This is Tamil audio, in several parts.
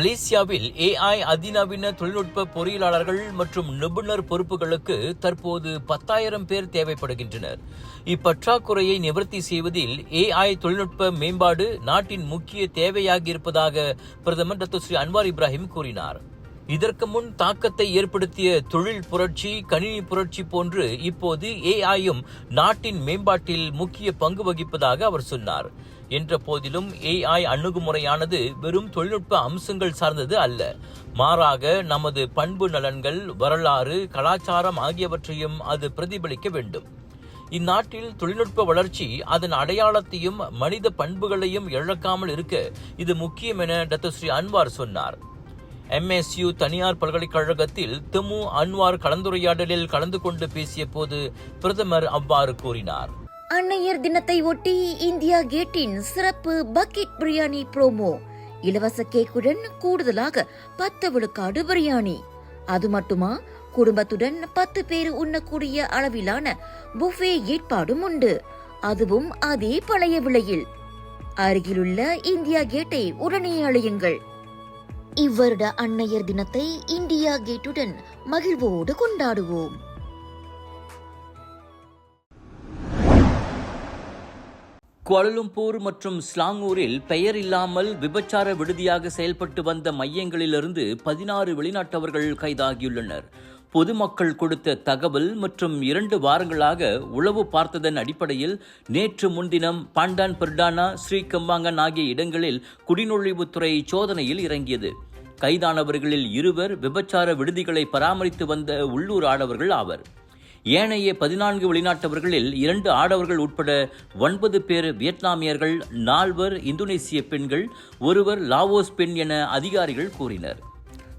மலேசியாவில் ஏஐ அதிநவீன தொழில்நுட்ப பொறியியலாளர்கள் மற்றும் நிபுணர் பொறுப்புகளுக்கு தற்போது பத்தாயிரம் பேர் தேவைப்படுகின்றனர். இப்பற்றாக்குறையை நிவர்த்தி செய்வதில் ஏஐ தொழில்நுட்ப மேம்பாடு நாட்டின் முக்கிய தேவையாகி இருப்பதாக பிரதமர் டாக்டர் ஸ்ரீ அன்வார் இப்ராஹிம் கூறினார். இதற்கு முன் தாக்கத்தை ஏற்படுத்திய தொழில் புரட்சி கணினி புரட்சி போன்று இப்போது ஏஐயும் நாட்டின் மேம்பாட்டில் முக்கிய பங்கு வகிப்பதாக அவர் சொன்னார். என்ற போதிலும் ஏஐ அணுகுமுறையானது வெறும் தொழில்நுட்ப அம்சங்கள் சார்ந்தது அல்ல. மாறாக நமது பண்பு நலன்கள் வரலாறு கலாச்சாரம் ஆகியவற்றையும் அது பிரதிபலிக்க வேண்டும். இந்நாட்டில் தொழில்நுட்ப வளர்ச்சி அதன் அடையாளத்தையும் மனித பண்புகளையும் இழக்காமல் இருக்க இது முக்கியம் என டத்தஸ்ரீ அன்வார் சொன்னார். எம்எஸ்யூ தனியார் பல்கலைக்கழகத்தில் திமு அன்வார் கலந்துரையாடலில் கலந்து கொண்டு பேசிய போது பிரதமர் அவ்வாறு கூறினார். அன்னையர் தினத்தை ஒட்டி இந்தியா கேட்டின் சிறப்பு பக்கெட் பிரியாணி ப்ரோமோ. இலவச கேக்குடன் கூடுதலாக பத்து விழுக்காடு பிரியாணி. அது மட்டுமா? குடும்பத்துடன் பத்து பேர் உண்ணக்கூடிய அளவிலான புஃபே ஏற்பாடும் உண்டு. அதுவும் அதே பழைய விலையில். அருகிலுள்ள இந்தியா கேட்டை உடனே அழையுங்கள். இவ்வருட அன்னையர் தினத்தை இந்தியா கேட்டுடன் மகிழ்வோடு கொண்டாடுவோம். குவாலலம்பூர் மற்றும் ஸ்லாங்கூரில் பெயர் இல்லாமல் விபச்சார விடுதியாக செயல்பட்டு வந்த மையங்களிலிருந்து பதினாறு வெளிநாட்டவர்கள் கைதாகியுள்ளனர். பொதுமக்கள் கொடுத்த தகவல் மற்றும் இரண்டு வாரங்களாக உளவு பார்த்ததன் அடிப்படையில் நேற்று முன்தினம் பாண்டான் பெர்டானா ஸ்ரீகம்பாங்கன் ஆகிய இடங்களில் குடிநுழைவுத்துறை சோதனையில் இறங்கியது. கைதானவர்களில் இருவர் விபச்சார விடுதிகளை பராமரித்து வந்த உள்ளூர் ஆடவர்கள் ஆவர். ஏனைய பதினான்கு வெளிநாட்டவர்களில் இரண்டு ஆடவர்கள் உட்பட ஒன்பது பேர் வியட்நாமியர்கள் நால்வர் இந்தோனேசிய பெண்கள் ஒருவர் லாவோஸ் பெண் என அதிகாரிகள் கூறினர்.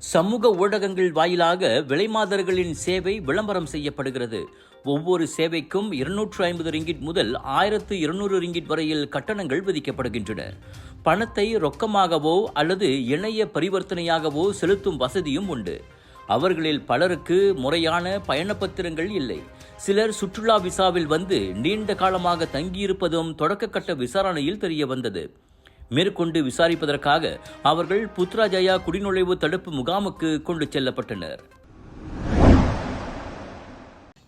சமூக ஊடகங்கள் வாயிலாக விலைமாதர்களின் சேவை விளம்பரம் செய்யப்படுகிறது. ஒவ்வொரு சேவைக்கும் இருநூற்று ஐம்பது ரிங்கிட் முதல் ஆயிரத்து இருநூறு ரிங்கிட் வரையில் கட்டணங்கள் விதிக்கப்படுகின்றன. பணத்தை ரொக்கமாகவோ அல்லது இணைய பரிவர்த்தனையாகவோ செலுத்தும் வசதியும் உண்டு. அவர்களில் பலருக்கு முறையான பயணப்பத்திரங்கள் இல்லை. சிலர் சுற்றுலா விசாவில் வந்து நீண்ட காலமாக தங்கியிருப்பதும் தொடக்கக்கட்ட விசாரணையில் தெரிய வந்தது மேற்கொண்டு விசாரிப்பதற்காக அவர்கள் புத்ராஜயா குடிநுழைவு தடுப்பு முகாமுக்கு கொண்டு செல்லப்பட்டனர்.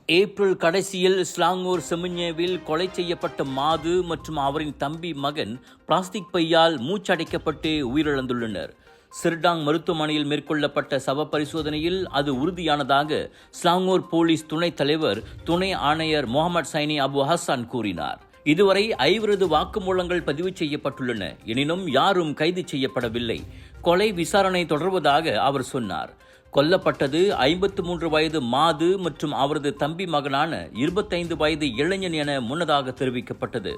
ஏப்ரல் கடைசியில் ஸ்லாங்கூர் செமிஞ்சேவில் கொலை செய்யப்பட்ட மாது மற்றும் அவரின் தம்பி மகன் பிளாஸ்டிக் பையால் மூச்சடைக்கப்பட்டு உயிரிழந்துள்ளனர். சிர்டாங் மருத்துவமனையில் மேற்கொள்ளப்பட்ட சவ பரிசோதனையில் அது உறுதியானதாக ஸ்லாங்கூர் போலீஸ் துணைத் தலைவர் துணை ஆணையர் முகமது சைனி அபு ஹசான் கூறினார். இதுவரை ஐவரது வாக்குமூலங்கள் பதிவு செய்யப்பட்டுள்ளன. எனினும் யாரும் கைது செய்யப்படவில்லை. கொலை விசாரணை தொடர்வதாக அவர் சொன்னார். கொல்லப்பட்டது ஐம்பத்து மூன்று வயது மாது மற்றும் அவரது தம்பி மகனான இருபத்தைந்து வயது இளைஞன் என முன்னதாக தெரிவிக்கப்பட்டது.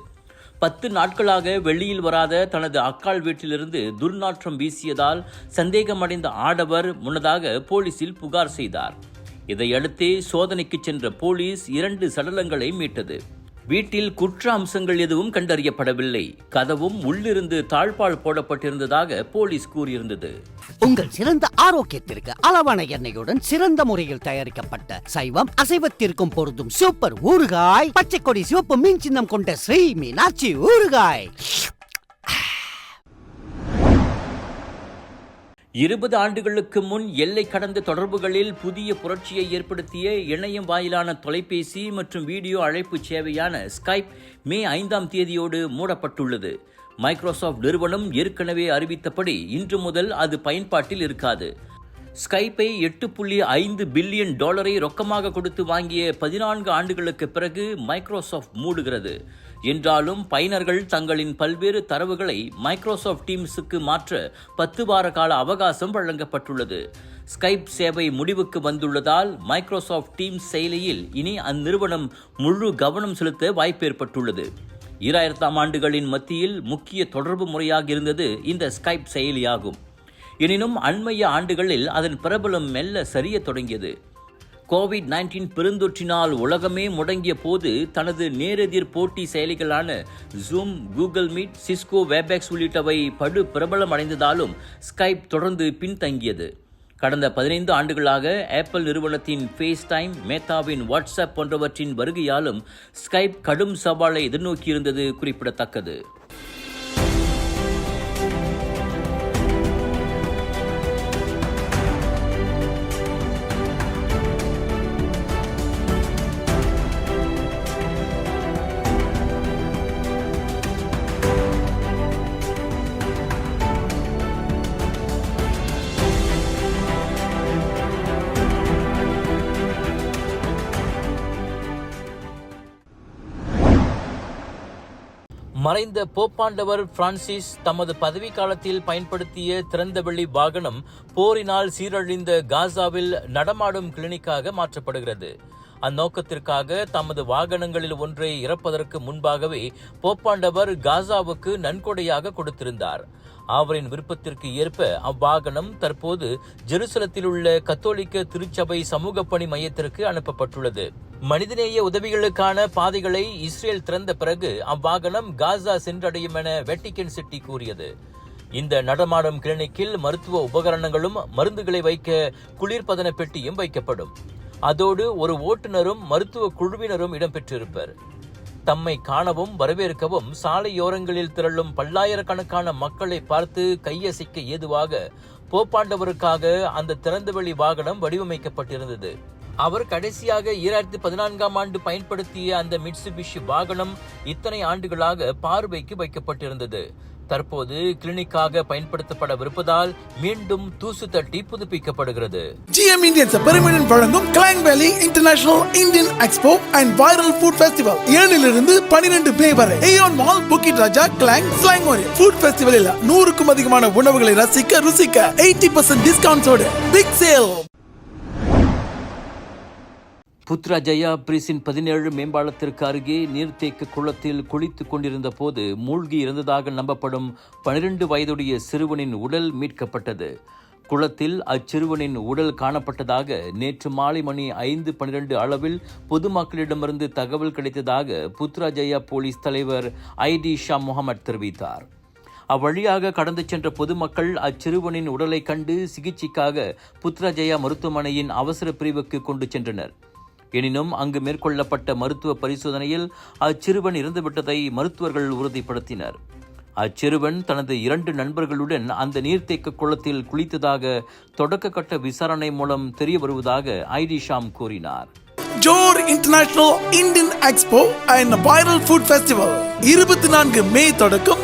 பத்து நாட்களாக வெளியில் வராத தனது அக்காள் வீட்டிலிருந்து துர்நாற்றம் வீசியதால் சந்தேகமடைந்த ஆடவர் முன்னதாக போலீசில் புகார் செய்தார். இதையடுத்து சோதனைக்கு சென்ற போலீஸ் இரண்டு சடலங்களை மீட்டது. வீட்டில் குற்ற அம்சங்கள் எதுவும் கண்டறியப்படவில்லை. கதவும் உள்ளிருந்து தாழ்பால் போடப்பட்டிருந்ததாக போலீஸ் கூறியிருந்தது. உங்கள் சிறந்த ஆரோக்கியத்திற்கு அளவான எண்ணெயுடன் சிறந்த முறையில் தயாரிக்கப்பட்ட சைவம் அசைவத்திற்கும் பொருந்தும் சூப்பர் ஊறுகாய் பச்சை கொடி சிவப்பு மீன் சின்னம் கொண்ட ஸ்ரீ மீனாட்சி ஊறுகாய். இருபது ஆண்டுகளுக்கு முன் எல்லை கடந்த தொடர்புகளில் புதிய புரட்சியை ஏற்படுத்திய இணையம் வாயிலான தொலைபேசி மற்றும் வீடியோ அழைப்பு சேவையான ஸ்கைப் மே ஐந்தாம் தேதியோடு மூடப்பட்டுள்ளது. மைக்ரோசாஃப்ட் நிறுவனம் ஏற்கனவே அறிவித்தபடி இன்று முதல் அது பயன்பாட்டில் இருக்காது. ஸ்கைப்பை எட்டு புள்ளி ஐந்து பில்லியன் டாலரை ரொக்கமாக கொடுத்து வாங்கிய பதினான்கு ஆண்டுகளுக்கு பிறகு மைக்ரோசாஃப்ட் மூடுகிறது. என்றாலும் பயனர்கள் தங்களின் பல்வேறு தரவுகளை மைக்ரோசாஃப்ட் டீம்ஸுக்கு மாற்ற பத்து வார கால அவகாசம் வழங்கப்பட்டுள்ளது. ஸ்கைப் சேவை முடிவுக்கு வந்துள்ளதால் மைக்ரோசாஃப்ட் டீம்ஸ் செயலியில் இனி அந்நிறுவனம் முழு கவனம் செலுத்த வாய்ப்பு ஏற்பட்டுள்ளது. ஈராயிரத்தாம் ஆண்டுகளின் மத்தியில் முக்கிய தொடர்பு முறையாக இருந்தது இந்த ஸ்கைப் செயலியாகும். எனினும் அண்மைய ஆண்டுகளில் அதன் பிரபலம் மெல்ல சரியத் தொடங்கியது. கோவிட் நைன்டீன் பெருந்தொற்றினால் உலகமே முடங்கிய போது தனது நேரெதிர் போட்டி செயலிகளான Zoom Google Meet Cisco Webex உள்ளிட்டவை படு பிரபலம் அடைந்ததாலும் ஸ்கைப் தொடர்ந்து பின்தங்கியது. கடந்த பதினைந்து ஆண்டுகளாக ஆப்பிள் நிறுவனத்தின் ஃபேஸ் டைம் மேத்தாவின் வாட்ஸ்அப் போன்றவற்றின் வருகையாலும் ஸ்கைப் கடும் சவாலை எதிர்நோக்கியிருந்தது குறிப்பிடத்தக்கது. மறைந்த போப்பாண்டவர் பிரான்சிஸ் தமது பதவி காலத்தில் பயன்படுத்திய திறந்தவெளி வாகனம் போரினால் சீரழிந்த காசாவில் நடமாடும் கிளினிக்காக மாற்றப்படுகிறது. அந்நோக்கத்திற்காக தமது வாகனங்களில் ஒன்றை இறப்பதற்கு முன்பாகவே போப்பாண்டவர் காசாவுக்கு நன்கொடையாக கொடுத்திருந்தார். அவரின் விருப்பத்திற்கு ஏற்ப அவ்வாகனம் தற்போது ஜெருசலத்தில் உள்ள கத்தோலிக்க திருச்சபை சமூக பணி மையத்திற்கு அனுப்பப்பட்டுள்ளது. மனிதநேய உதவிகளுக்கான பாதைகளை இஸ்ரேல் திறந்த பிறகு அவ்வாகனம் காசா சென்றடையும் என வெட்டிக்கன் சிட்டி கூறியது. இந்த நடமாடும் கிளினிக்கில் மருத்துவ உபகரணங்களும் மருந்துகளை வைக்க குளிர்பதன பெட்டியும் வைக்கப்படும். அதோடு ஒரு ஓட்டுநரும் மருத்துவ குழுவினரும் இடம்பெற்றிருப்பர். தம்மை காணவும் வரவேற்கவும் சாலையோரங்களில் திரளும் பல்லாயிரக்கணக்கான மக்களை பார்த்து கையசைக்க ஏதுவாக போப்பாண்டவருக்காக அந்த திறந்தவெளி வாகனம் வடிவமைக்கப்பட்டிருந்தது. அவர் கடைசியாக ஈராயிரத்தி பதினான்காம் ஆண்டு பயன்படுத்திய அந்த மிட்சுபிஷி வாகனம் இத்தனை ஆண்டுகளாக பார்வைக்கு வைக்கப்பட்டிருந்தது. தற்போது கிளினிக்காக பயன்படுத்தப்படவிருப்பதால் மீண்டும் தூசு தட்டி புதுப்பிக்கப்படுகிறது. ஜிஎம் இந்தியன் பெருமிடன் வழங்கும் Klang valley international Indian expo and viral food festival ஏழிலிருந்து பனிரெண்டு மே வரை AEON mall Bukit Raja Klang slang food ஃபெஸ்டிவலில் நூறுக்கும் அதிகமான உணவுகளை ரசிக்க ருசிக்க எயிட்டி பர்சன்ட் டிஸ்கவுண்ட்ஸோடு பிக் சேல் புத்ரா ஜெயா பிரிஸின் பதினேழு மேம்பாலத்திற்கு அருகே நீர்த்தேக்க குளத்தில் குளித்துக் கொண்டிருந்த போது மூழ்கி இருந்ததாக நம்பப்படும் பனிரெண்டு வயதுடைய சிறுவனின் உடல் மீட்கப்பட்டது. குளத்தில் அச்சிறுவனின் உடல் காணப்பட்டதாக நேற்று மாலை மணி ஐந்து பனிரெண்டு அளவில் பொதுமக்களிடமிருந்து தகவல் கிடைத்ததாக புத்ரா ஜெயா போலீஸ் தலைவர் ஐடி ஷா முகமது தெரிவித்தார். அவ்வழியாக கடந்து சென்ற பொதுமக்கள் அச்சிறுவனின் உடலை கண்டு சிகிச்சைக்காக புத்ராஜயா மருத்துவமனையின் அவசர பிரிவுக்கு கொண்டு சென்றனர். எனினும் அங்கு மேற்கொள்ளப்பட்ட மருத்துவ பரிசோதனையில் அச்சிறுவன் இறந்துவிட்டதை மருத்துவர்கள் உறுதிப்படுத்தினர். அச்சிறுவன் தனது இரண்டு நண்பர்களுடன் அந்த நீர்த்தேக்க குளத்தில் குளித்ததாக தொடக்க கட்ட விசாரணை மூலம் தெரிய வருவதாக ஐடி ஷாம் கூறினார். Johor international Indian expo and viral food festival இருபத்தி நான்கு மே தொடக்கம்.